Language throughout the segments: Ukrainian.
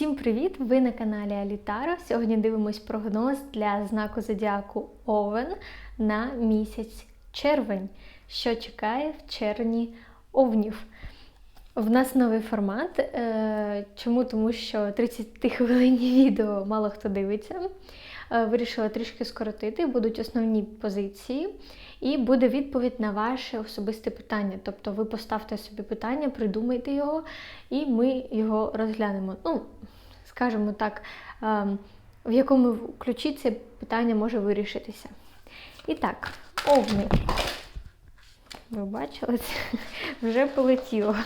Всім привіт! Ви на каналі Алітара. Сьогодні дивимось прогноз для знаку зодіаку Овен на місяць червень, що чекає в червні овнів. В нас новий формат. Е, Чому? Тому що 30 хвилинні відео мало хто дивиться. Е, Вирішила трішки скоротити, будуть основні позиції, і буде відповідь на ваше особисте питання. Тобто ви поставте собі питання, придумайте його, і ми його розглянемо. Ну, скажімо так, е, в якому ключі це питання може вирішитися. І так, овни. Ви бачили, це вже полетіло.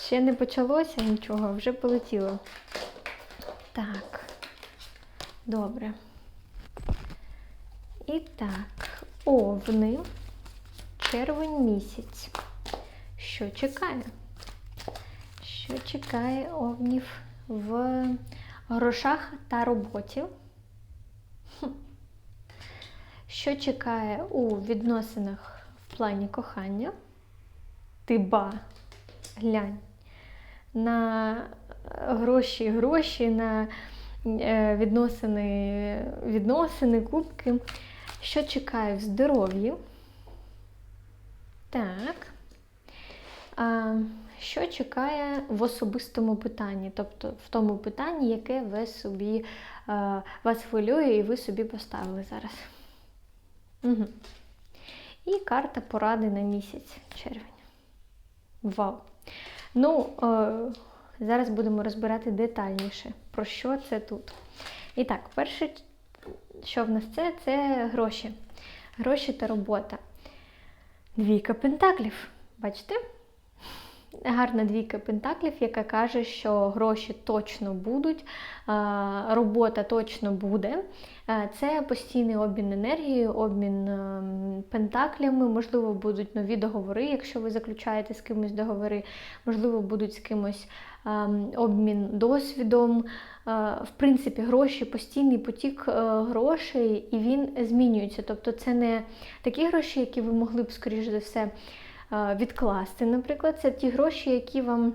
Ще не почалося нічого, вже полетіло. Так. Добре. І так, овни, червень місяць. Що чекає? Що чекає овнів в грошах та роботі? Що чекає у відносинах в плані кохання? Ти ба, глянь. На гроші, гроші, на відносини, відносини, кубки. Що чекає в здоров'ї? Так. А, що чекає в особистому питанні, тобто в тому питанні, яке ви собі, а, вас хвилює і ви собі поставили зараз. Угу. І карта поради на місяць червень. Вау! Ну, е, зараз будемо розбирати детальніше, про що це тут. І так, перше, що в нас це, це гроші. Гроші та робота. Двійка пентаклів. Бачите? Гарна двійка пентаклів, яка каже, що гроші точно будуть, робота точно буде. Це постійний обмін енергією, обмін пентаклями, можливо, будуть нові договори, якщо ви заключаєте з кимось договори, можливо, будуть з кимось обмін досвідом. В принципі, гроші, постійний потік грошей, і він змінюється. Тобто це не такі гроші, які ви могли б, скоріш за все, відкласти. Наприклад, це ті гроші, які вам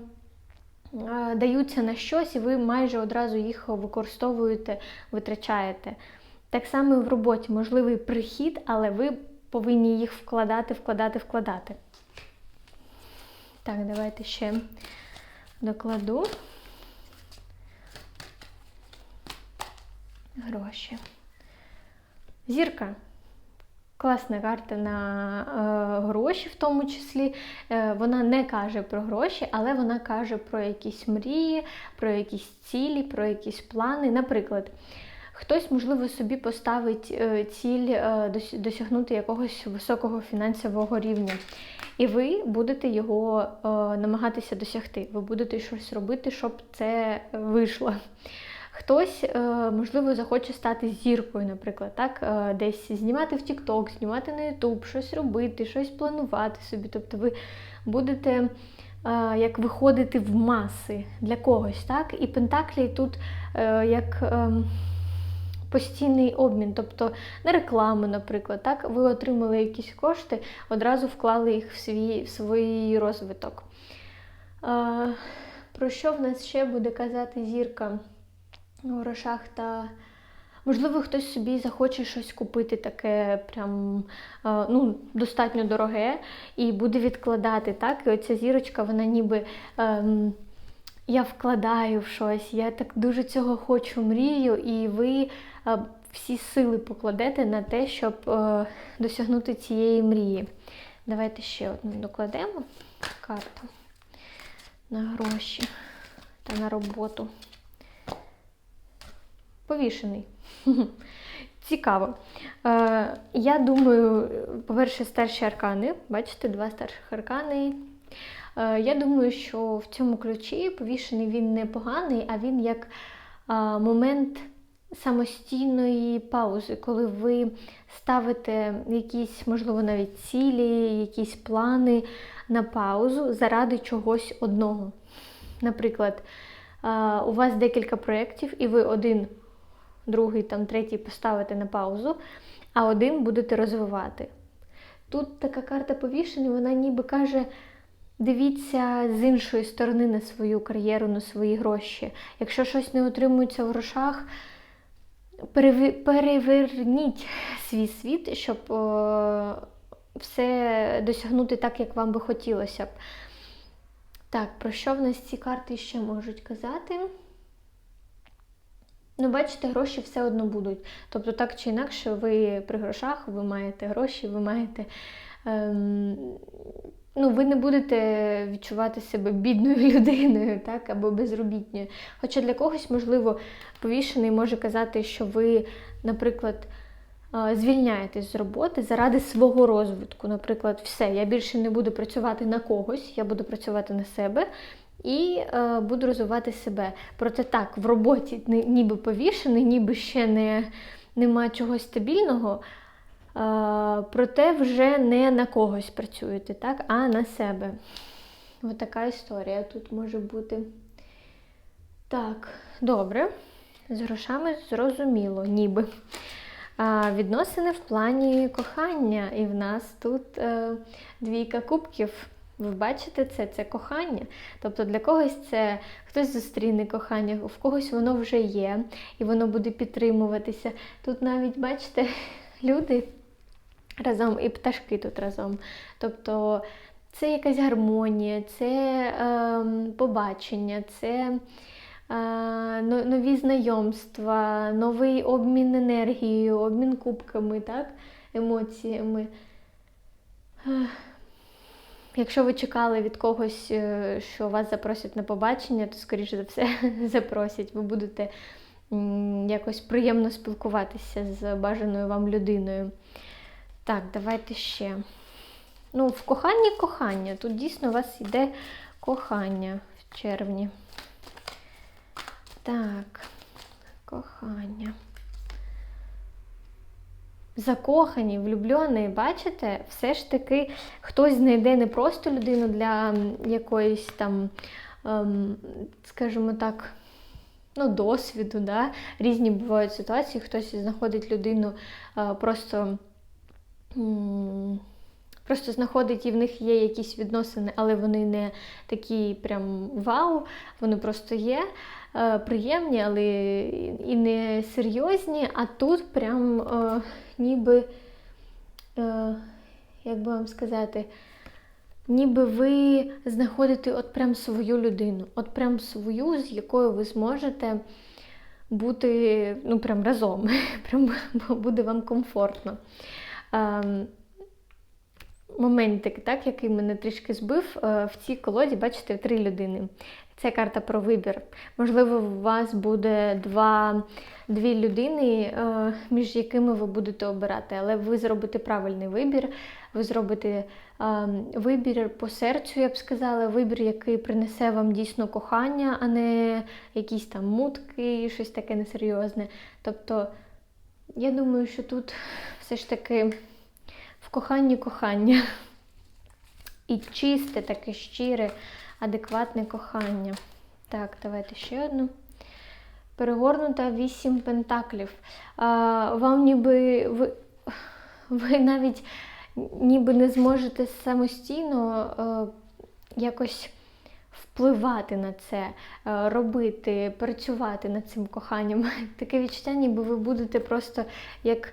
даються на щось, і ви майже одразу їх використовуєте, витрачаєте. Так само і в роботі можливий прихід, але ви повинні їх вкладати, вкладати, вкладати. Так, давайте ще докладу гроші. Зірка. Класна карта на е, гроші, в тому числі. Е, вона не каже про гроші, але вона каже про якісь мрії, про якісь цілі, про якісь плани. Наприклад, хтось, можливо, собі поставить е, ціль е, досягнути якогось високого фінансового рівня. І ви будете його е, намагатися досягти. Ви будете щось робити, щоб це вийшло. Хтось, е, можливо, захоче стати зіркою, наприклад, так, е, десь знімати в TikTok, знімати на YouTube, щось робити, щось планувати собі. Тобто ви будете е, як виходити в маси для когось. так, І Пентаклі тут як ем, постійний обмін, тобто на рекламу, наприклад, так, ви отримали якісь кошти, одразу вклали їх в свій, в свій розвиток. Про що в нас ще буде казати зірка? у грошах та. Можливо, хтось собі захоче щось купити таке прям ну, достатньо дороге і буде відкладати. так? І оця зірочка, вона ніби ем, я вкладаю в щось, я так дуже цього хочу, мрію, і ви всі сили покладете на те, щоб е, досягнути цієї мрії. Давайте ще одну докладемо карту на гроші та на роботу. Повішений. Цікаво. Е, Я думаю, по-перше, старші аркани. Бачите, два старших аркани. Е, Я думаю, що в цьому ключі повішений він не поганий, а він як момент самостійної паузи, коли ви ставите якісь, можливо, навіть цілі, якісь плани на паузу заради чогось одного. Наприклад, у вас декілька проєктів, і ви один другий, там, третій поставите на паузу, а один будете розвивати. Тут така карта повішення, вона ніби каже: Дивіться з іншої сторони на свою кар'єру, на свої гроші. Якщо щось не отримується в грошах, переверніть свій світ, щоб е, все досягнути так, як вам би хотілося б. Так, про що в нас ці карти ще можуть казати? Ну, бачите, гроші все одно будуть. Тобто, так чи інакше, ви при грошах, ви маєте гроші, ви маєте. Ем, ну, ви не будете відчувати себе бідною людиною, так, або безробітною. Хоча для когось, можливо, повішений може казати, що ви, наприклад, е, звільняєтесь з роботи заради свого розвитку. Наприклад, все, я більше не буду працювати на когось, я буду працювати на себе і е, буду розвивати себе. Проте так, в роботі ні- ніби повішений, ніби ще не, нема чогось стабільного. Проте вже не на когось працюєте, так, а на себе. Ось така історія тут може бути. Так, добре. З грошами зрозуміло, ніби. А, відносини в плані кохання. І в нас тут е, двійка кубків. Ви бачите це? Це кохання. Тобто для когось це хтось зустріне кохання, в когось воно вже є, і воно буде підтримуватися. Тут навіть, бачите, люди разом і пташки тут разом. Тобто це якась гармонія, це е, побачення, це е, нові знайомства, новий обмін енергією, обмін кубками, так? емоціями. Якщо ви чекали від когось, е, що вас запросять на побачення, то, скоріше за все, запросять. Ви будете якось приємно спілкуватися з бажаною вам людиною. Так, давайте ще. Ну, в коханні кохання. Тут дійсно у вас йде кохання в червні. Так, кохання. Закохані, влюблені, бачите, все ж таки хтось знайде не просто людину для якоїсь там, ем, скажімо так, ну, досвіду. Да? Різні бувають ситуації, хтось знаходить людину е, просто. Просто знаходить і в них є якісь відносини, але вони не такі прям вау, вони просто є е, приємні, але і не серйозні. А тут прям е, ніби, е, як би вам сказати, ніби ви знаходите от прям свою людину, от прям свою, з якою ви зможете бути ну, прям разом, прям буде вам комфортно. Ем, моментик, так, який мене трішки збив, е, в цій колоді, бачите, три людини. Це карта про вибір. Можливо, у вас буде два, дві людини, е, між якими ви будете обирати, але ви зробите правильний вибір. Ви зробите е, вибір по серцю, я б сказала, вибір, який принесе вам дійсно кохання, а не якісь там мутки, щось таке несерйозне. Тобто, я думаю, що тут все ж таки в коханні кохання. І чисте, таке щире, адекватне кохання. Так, давайте ще одну. Перегорнута вісім пентаклів. А, вам ніби ви, ви навіть ніби не зможете самостійно е, якось впливати на це, е, робити, працювати над цим коханням. Таке відчуття, ніби ви будете просто як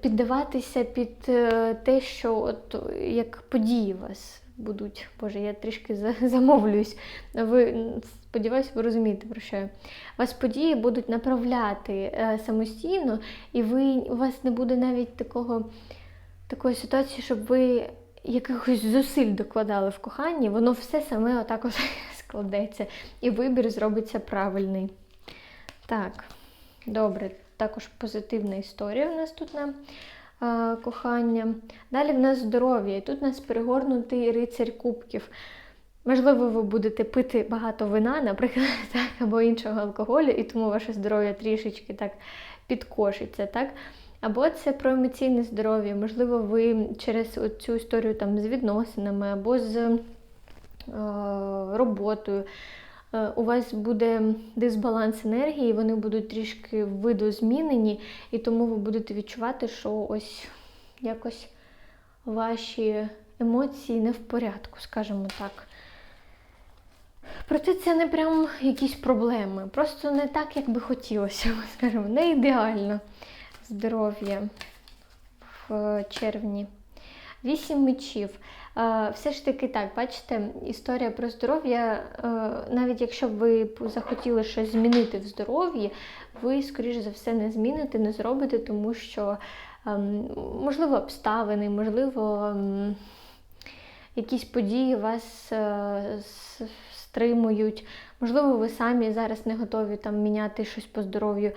піддаватися під е, те, що от як події вас будуть. Боже, я трішки за- замовлююсь. Ви сподіваюся, ви розумієте про що я. Вас події будуть направляти е, самостійно, і ви, у вас не буде навіть такого, такої ситуації, щоб ви якихось зусиль докладали в коханні, воно все саме отак складеться, і вибір зробиться правильний. Так, добре, також позитивна історія в нас тут на е, кохання. Далі в нас здоров'я, і тут у нас перегорнутий рицарь кубків. Можливо, ви будете пити багато вина, наприклад, так, або іншого алкоголю, і тому ваше здоров'я трішечки так підкошиться. Так? Або це про емоційне здоров'я. Можливо, ви через цю історію там, з відносинами або з е, роботою. е, У вас буде дисбаланс енергії, вони будуть трішки видозмінені, і тому ви будете відчувати, що ось якось ваші емоції не в порядку, скажімо так. Проте це не прям якісь проблеми. Просто не так, як би хотілося, скажімо, не ідеально здоров'я в червні. Вісім мечів. Все ж таки так, бачите, історія про здоров'я, е, навіть якщо ви захотіли щось змінити в здоров'ї, ви, скоріш за все, не зміните, не зробите, тому що, ем, можливо, обставини, можливо, ем, якісь події вас е, стримують, можливо, ви самі зараз не готові там міняти щось по здоров'ю.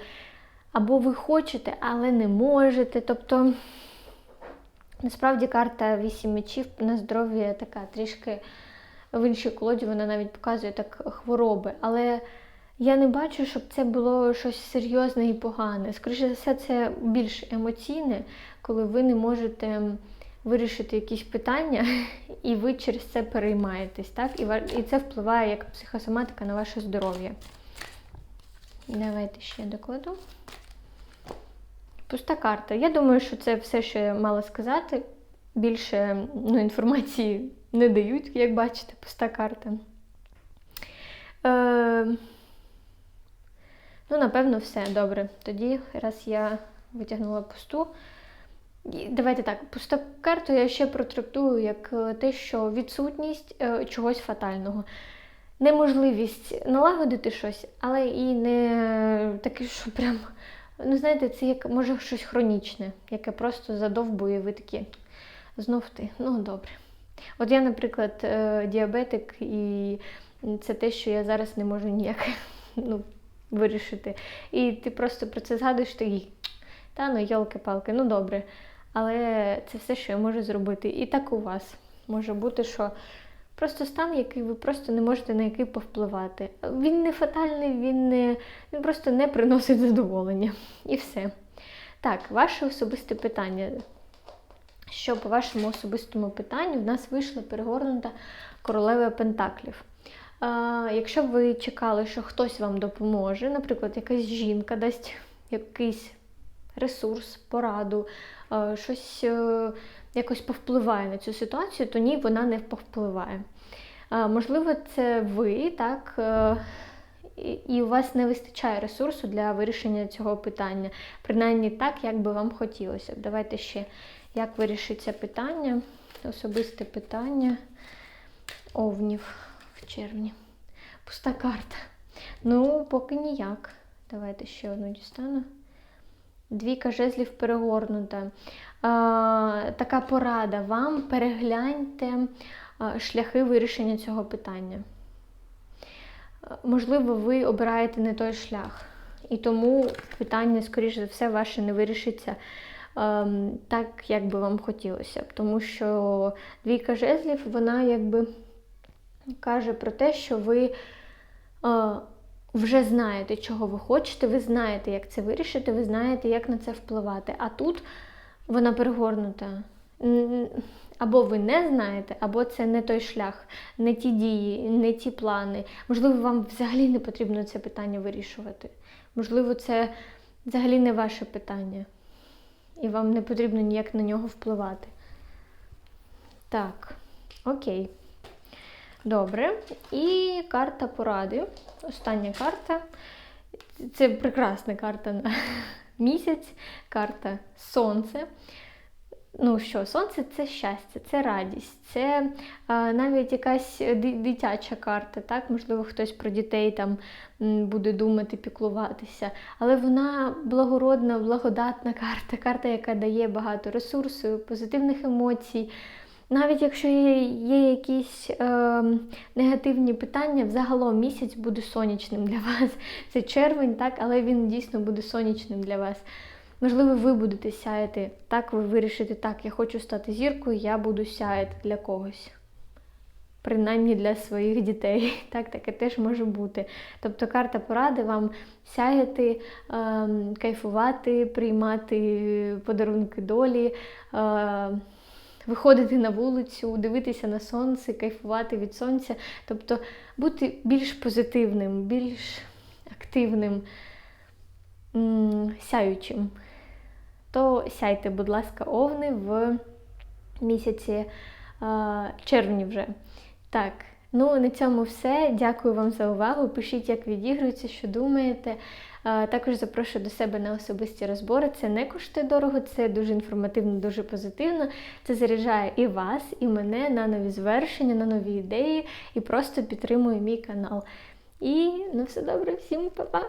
Або ви хочете, але не можете. Тобто, насправді карта 8 мечів на здоров'я така трішки в іншій колоді вона навіть показує так хвороби. Але я не бачу, щоб це було щось серйозне і погане. Скоріше за все, це більш емоційне, коли ви не можете вирішити якісь питання, і ви через це переймаєтесь. Так? І, це впливає як психосоматика на ваше здоров'я. Давайте ще докладу. Пуста карта. Я думаю, що це все, що я мала сказати. Більше ну, інформації не дають, як бачите, пуста карта. Е, ну, напевно, все добре. Тоді, раз я витягнула пусту. Давайте так, пусту карту я ще протрактую як е, те, що відсутність е, чогось фатального. Неможливість налагодити щось, але і не таке, що прям, ну знаєте, це як може щось хронічне, яке просто задовбує, ви такі, знов ти, ну добре. От я, наприклад, е, діабетик, і це те, що я зараз не можу ніяк ну, вирішити. І ти просто про це згадуєш, ти та ну йолки-палки, ну добре. Але це все, що я можу зробити. І так у вас може бути, що просто стан, який ви просто не можете на який повпливати. Він не фатальний, він не він просто не приносить задоволення. І все. Так, ваше особисте питання. Що по вашому особистому питанню в нас вийшла перегорнута королева Пентаклів. А, якщо ви чекали, що хтось вам допоможе, наприклад, якась жінка дасть якийсь ресурс, пораду, е, щось е, якось повпливає на цю ситуацію, то ні, вона не повпливає. Можливо, це ви, так, е, і у вас не вистачає ресурсу для вирішення цього питання, принаймні так, як би вам хотілося. Давайте ще, як вирішиться питання, особисте питання овнів в червні. Пуста карта. Ну, поки ніяк. Давайте ще одну дістану. Двійка жезлів перегорнута. А, така порада вам перегляньте а, шляхи вирішення цього питання. Можливо, ви обираєте не той шлях. І тому питання, скоріш за все, ваше не вирішиться так, як би вам хотілося. Тому що двійка жезлів, вона якби каже про те, що ви е, вже знаєте, чого ви хочете, ви знаєте, як це вирішити, ви знаєте, як на це впливати. А тут вона перегорнута. Або ви не знаєте, або це не той шлях, не ті дії, не ті плани. Можливо, вам взагалі не потрібно це питання вирішувати. Можливо, це взагалі не ваше питання, і вам не потрібно ніяк на нього впливати. Так, окей. Добре. І карта поради. Остання карта. Це прекрасна карта місяць, карта Сонце. Ну що, сонце це щастя, це радість, це а, навіть якась дитяча карта, так? Можливо, хтось про дітей там буде думати, піклуватися. Але вона благородна, благодатна карта, карта, яка дає багато ресурсу, позитивних емоцій. Навіть якщо є, є якісь е, негативні питання, взагалом місяць буде сонячним для вас. Це червень, так, але він дійсно буде сонячним для вас. Можливо, ви будете сяяти, так ви вирішите, так, я хочу стати зіркою, я буду сяяти для когось. Принаймні для своїх дітей. Так, таке теж може бути. Тобто карта поради вам сяяти, ем, кайфувати, приймати подарунки долі. Е, Виходити на вулицю, дивитися на сонце, кайфувати від сонця, тобто бути більш позитивним, більш активним, сяючим. То сяйте, будь ласка, овни в місяці червні вже. Так, Ну, на цьому все. Дякую вам за увагу. Пишіть, як відігрується, що думаєте. Також запрошую до себе на особисті розбори. Це не коштує дорого, це дуже інформативно, дуже позитивно. Це заряджає і вас, і мене на нові звершення, на нові ідеї і просто підтримує мій канал. І ну все добре, всім па-па!